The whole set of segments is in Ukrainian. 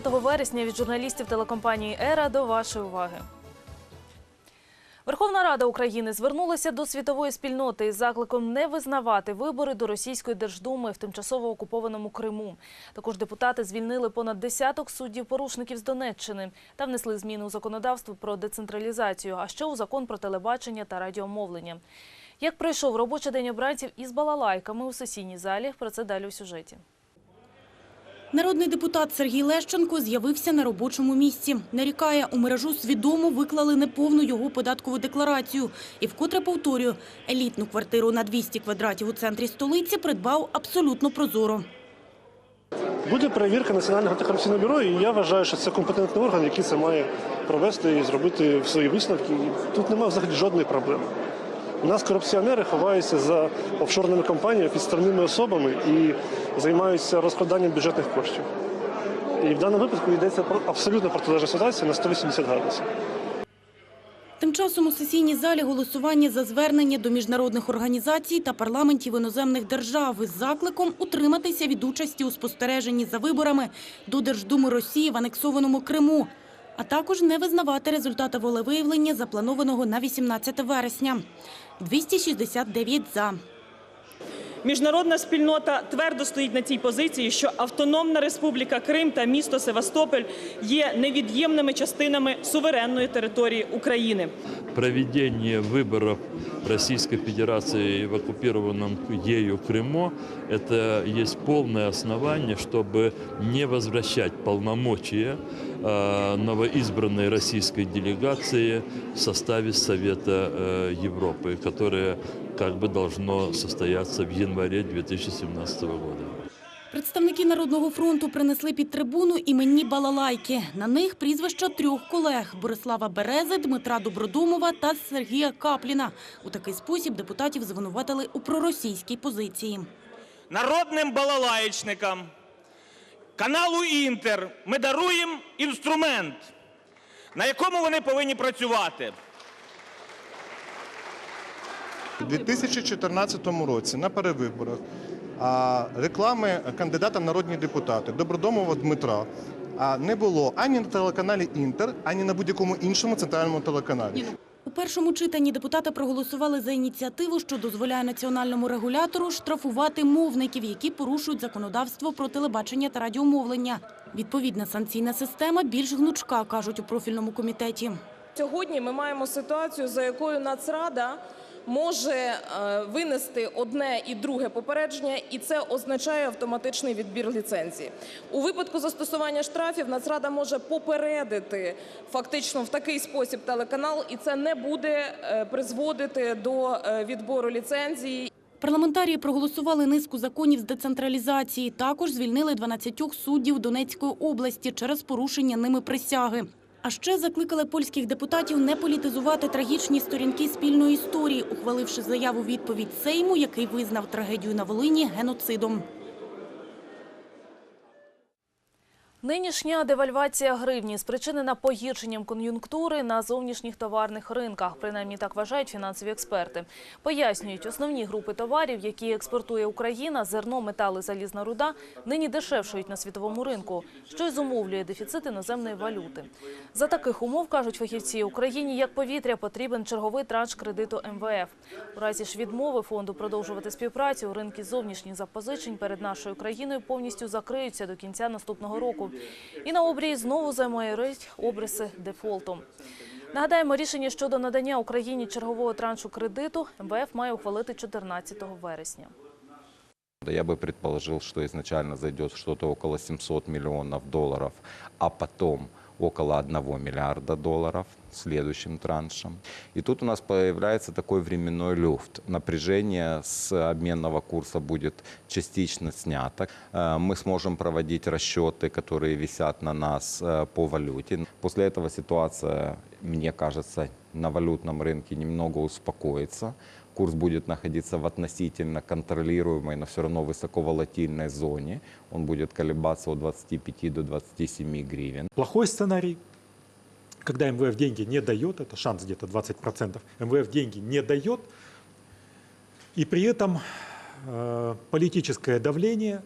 9 вересня від журналістів телекомпанії Ера до вашої уваги. Верховна Рада України звернулася до світової спільноти із закликом не визнавати вибори до Російської Держдуми в тимчасово окупованому Криму. Також депутати звільнили понад десяток суддів-порушників з Донеччини та внесли зміни у законодавство про децентралізацію, а ще у закон про телебачення та радіомовлення. Як пройшов робочий день обранців із балалайками у сесійній залі? Про це далі у сюжеті. Народний депутат Сергій Лещенко з'явився на робочому місці. Нарікає, у мережу свідомо виклали неповну його податкову декларацію. І вкотре повторюю, елітну квартиру на 200 квадратів у центрі столиці придбав абсолютно прозоро. Буде перевірка Національного антикорупційного бюро, і я вважаю, що це компетентний орган, який це має провести і зробити свої висновки. Тут немає взагалі жодної проблеми. У нас корупціонери ховаються за офшорними компаніями, підставними особами і займаються розкраданням бюджетних коштів. І в даному випадку йдеться про абсолютно протилежна ситуація на 180 градусів. Тим часом у сесійній залі голосування за звернення до міжнародних організацій та парламентів іноземних держав із закликом утриматися від участі у спостереженні за виборами до Держдуми Росії в анексованому Криму, а також не визнавати результати волевиявлення, запланованого на 18 вересня. 269 «за». Міжнародна спільнота твердо стоїть на цій позиції, що Автономна Республіка Крим та місто Севастополь є невід'ємними частинами суверенної території України. проведение выборов Российской Федерации в оккупированном ею Крыму – это есть полное основание, чтобы не возвращать полномочия э, новоизбранной российской делегации в составе Совета э, Европы, которое как бы должно состояться в январе 2017 года. Представники Народного фронту принесли під трибуну іменні балалайки. На них прізвища трьох колег – Борислава Берези, Дмитра Добродумова та Сергія Капліна. У такий спосіб депутатів звинуватили у проросійській позиції. народним балалаєчникам каналу Інтер ми даруємо інструмент, на якому вони повинні працювати. У 2014 році на перевиборах реклами кандидата в народні депутати Добродомова Дмитра не було ані на телеканалі Інтер, ані на будь-якому іншому центральному телеканалі. У першому читанні депутати проголосували за ініціативу, що дозволяє національному регулятору штрафувати мовників, які порушують законодавство про телебачення та радіомовлення. Відповідна санкційна система більш гнучка, кажуть у профільному комітеті. Сьогодні ми маємо ситуацію, за якою Нацрада може е, винести одне і друге попередження, і це означає автоматичний відбір ліцензії. У випадку застосування штрафів Нацрада може попередити фактично в такий спосіб телеканал, і це не буде е, призводити до е, відбору ліцензії. Парламентарії проголосували низку законів з децентралізації. Також звільнили 12 суддів Донецької області через порушення ними присяги. А ще закликали польських депутатів не політизувати трагічні сторінки спільної історії, ухваливши заяву відповідь Сейму, який визнав трагедію на Волині геноцидом. Нинішня девальвація гривні спричинена погіршенням кон'юнктури на зовнішніх товарних ринках. Принаймні так вважають фінансові експерти. Пояснюють, основні групи товарів, які експортує Україна, зерно, метали, залізна руда, нині дешевшують на світовому ринку, що й зумовлює дефіцит іноземної валюти. За таких умов, кажуть фахівці, Україні як повітря потрібен черговий транш кредиту МВФ. У разі ж відмови фонду продовжувати співпрацю, ринки зовнішніх запозичень перед нашою країною повністю закриються до кінця наступного року. І на обрії знову замайорить обриси дефолту. Нагадаємо, рішення щодо надання Україні чергового траншу кредиту МВФ має ухвалити 14 вересня. Я бы предположил, что изначально зайдет что-то около 700 миллионов долларов, а потом около 1 миллиарда долларов следующим траншем. И тут у нас появляется такой временной люфт. Напряжение с обменного курса будет частично снято. Э, Мы сможем проводить расчеты, которые висят на нас э, по валюте. После этого ситуация, мне кажется, на валютном рынке немного успокоится Курс будет находиться в относительно контролируемой, но все равно высоковолатильной зоне. Он будет колебаться от 25 до 27 гривен. Плохой сценарий, когда МВФ деньги не дает, это шанс где-то 20%, МВФ деньги не дает, и при этом э, политическое давление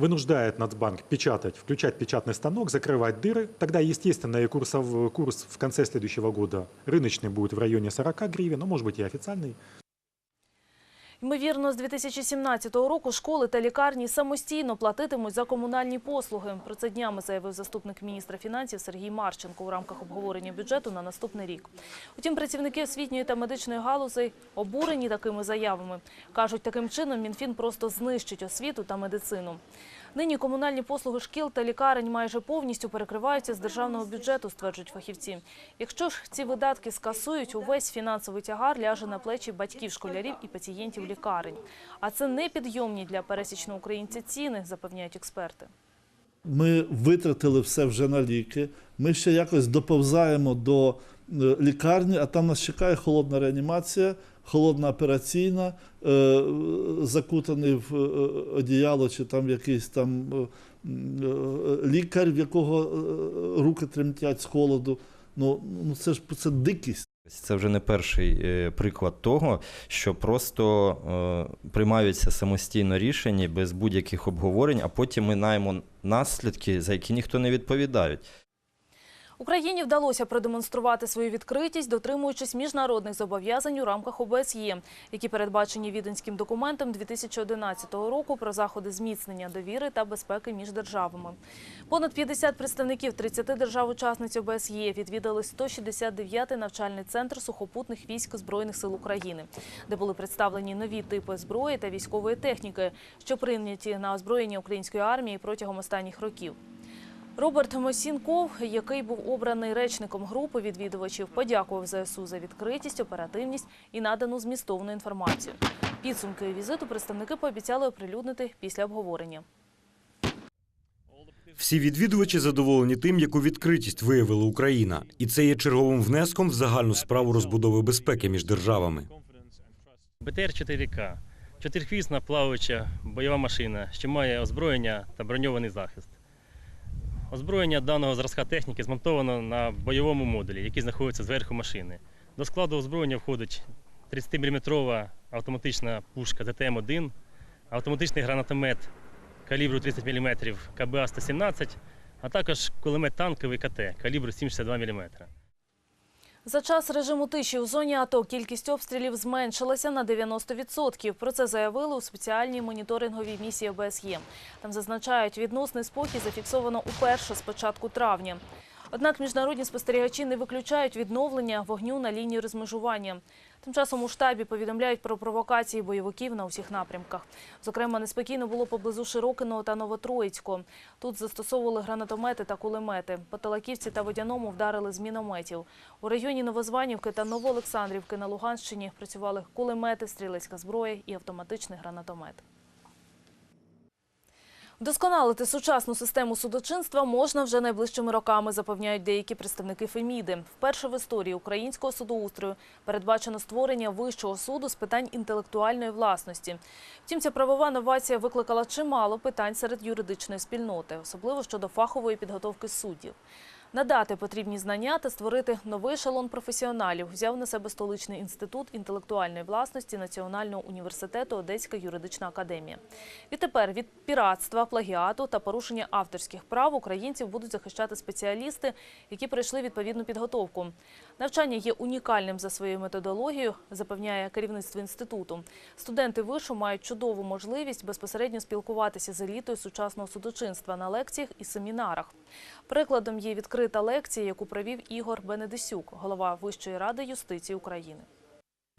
вынуждает Нацбанк печатать, включать печатный станок, закрывать дыры. Тогда, естественно, и курсов, курс в конце следующего года рыночный будет в районе 40 гривен, ну, может быть, и официальный Ймовірно, з 2017 року школи та лікарні самостійно платитимуть за комунальні послуги. Про це днями заявив заступник міністра фінансів Сергій Марченко у рамках обговорення бюджету на наступний рік. Утім, працівники освітньої та медичної галузей обурені такими заявами. Кажуть, таким чином Мінфін просто знищить освіту та медицину. Нині комунальні послуги шкіл та лікарень майже повністю перекриваються з державного бюджету, стверджують фахівці. Якщо ж ці видатки скасують, увесь фінансовий тягар ляже на плечі батьків школярів і пацієнтів лікарень. А це непідйомні для пересічного українця ціни, запевняють експерти. Ми витратили все вже на ліки. Ми ще якось доповзаємо до лікарні, а там нас чекає холодна реанімація, холодна операційна, е, закутаний в е, одіяло чи там якийсь там е, е, лікар, в якого е, руки тремтять з холоду. Ну, ну це ж це дикість. Це вже не перший е, приклад того, що просто е, приймаються самостійно рішення без будь-яких обговорень, а потім ми маємо наслідки, за які ніхто не відповідає. Україні вдалося продемонструвати свою відкритість, дотримуючись міжнародних зобов'язань у рамках ОБСЄ, які передбачені віденським документом 2011 року про заходи зміцнення довіри та безпеки між державами. Понад 50 представників 30 держав-учасниць ОБСЄ відвідали 169-й навчальний центр сухопутних військ Збройних сил України, де були представлені нові типи зброї та військової техніки, що прийняті на озброєння української армії протягом останніх років. Роберт Мосінков, який був обраний речником групи відвідувачів, подякував ЗСУ за відкритість, оперативність і надану змістовну інформацію. Підсумки візиту представники пообіцяли оприлюднити після обговорення. Всі відвідувачі задоволені тим, яку відкритість виявила Україна, і це є черговим внеском в загальну справу розбудови безпеки між державами. БТР-4К – чотирихвісна плаваюча бойова машина, що має озброєння та броньований захист. Озброєння даного зразка техніки змонтовано на бойовому модулі, який знаходиться зверху машини. До складу озброєння входить 30-мм автоматична пушка ДТМ-1, автоматичний гранатомет калібру 30 мм КБА-117, а також кулемет танковий КТ калібру 7,62 мм. За час режиму тиші у зоні АТО кількість обстрілів зменшилася на 90%. Про це заявили у спеціальній моніторинговій місії ОБСЄ. Там зазначають, відносний спокій зафіксовано уперше з початку травня. Однак міжнародні спостерігачі не виключають відновлення вогню на лінії розмежування. Тим часом у штабі повідомляють про провокації бойовиків на усіх напрямках. Зокрема, неспокійно було поблизу Широкиного та Новотроїцького. Тут застосовували гранатомети та кулемети. По Талаківці та Водяному вдарили з мінометів. У районі Новозванівки та Новоолександрівки на Луганщині працювали кулемети, стрілецька зброя і автоматичний гранатомет. Вдосконалити сучасну систему судочинства можна вже найближчими роками, запевняють деякі представники Феміди. Вперше в історії українського судоустрою передбачено створення вищого суду з питань інтелектуальної власності. Втім, ця правова новація викликала чимало питань серед юридичної спільноти, особливо щодо фахової підготовки суддів. Надати потрібні знання та створити новий ешелон професіоналів взяв на себе столичний інститут інтелектуальної власності Національного університету Одеська юридична академія. Відтепер від піратства, плагіату та порушення авторських прав українців будуть захищати спеціалісти, які пройшли відповідну підготовку. Навчання є унікальним за своєю методологією, запевняє керівництво інституту. Студенти вишу мають чудову можливість безпосередньо спілкуватися з елітою сучасного судочинства на лекціях і семінарах. Прикладом є відкрита лекція, яку провів Ігор Бенедисюк, голова Вищої ради юстиції України.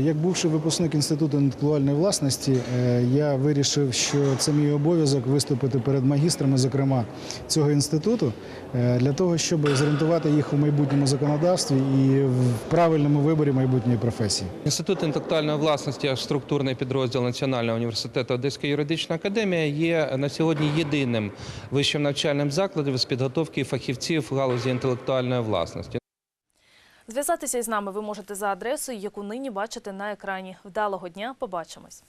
Як бувший випускник інституту інтелектуальної власності, е, я вирішив, що це мій обов'язок виступити перед магістрами, зокрема цього інституту, е, для того, щоб зорієнтувати їх у майбутньому законодавстві і в правильному виборі майбутньої професії. Інститут інтелектуальної власності, як структурний підрозділ Національного університету Одеська юридична академія, є на сьогодні єдиним вищим навчальним закладом з підготовки фахівців в галузі інтелектуальної власності. Зв'язатися із нами ви можете за адресою, яку нині бачите на екрані. Вдалого дня, побачимось.